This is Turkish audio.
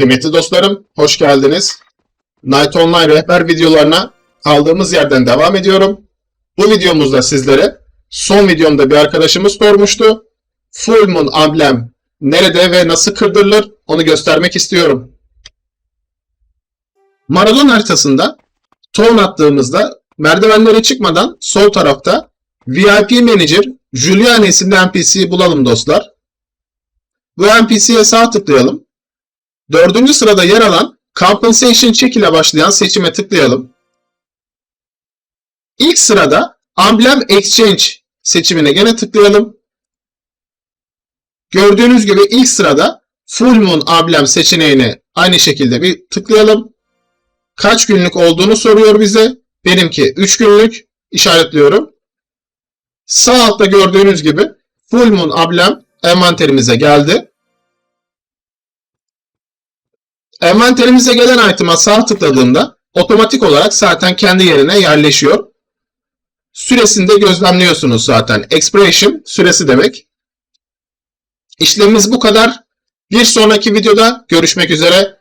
Kıymetli dostlarım, hoş geldiniz. Night Online rehber videolarına kaldığımız yerden devam ediyorum. Bu videomuzda sizlere son videomda bir arkadaşımız sormuştu. Full Moon amblem nerede ve nasıl kırdırılır onu göstermek istiyorum. Maradon haritasında ton attığımızda merdivenlere çıkmadan sol tarafta VIP Manager Julian isimli NPC'yi bulalım dostlar. Bu NPC'ye sağ tıklayalım. Dördüncü sırada yer alan Compensation Check ile başlayan seçime tıklayalım. İlk sırada Emblem Exchange seçimine gene tıklayalım. Gördüğünüz gibi ilk sırada Full Moon Emblem seçeneğine aynı şekilde bir tıklayalım. Kaç günlük olduğunu soruyor bize. Benimki 3 günlük işaretliyorum. Sağ altta gördüğünüz gibi Full Moon Emblem envanterimize geldi. Envanterimize gelen item'a sağ tıkladığımda otomatik olarak zaten kendi yerine yerleşiyor. Süresini de gözlemliyorsunuz zaten. Expiration süresi demek. İşlemimiz bu kadar. Bir sonraki videoda görüşmek üzere.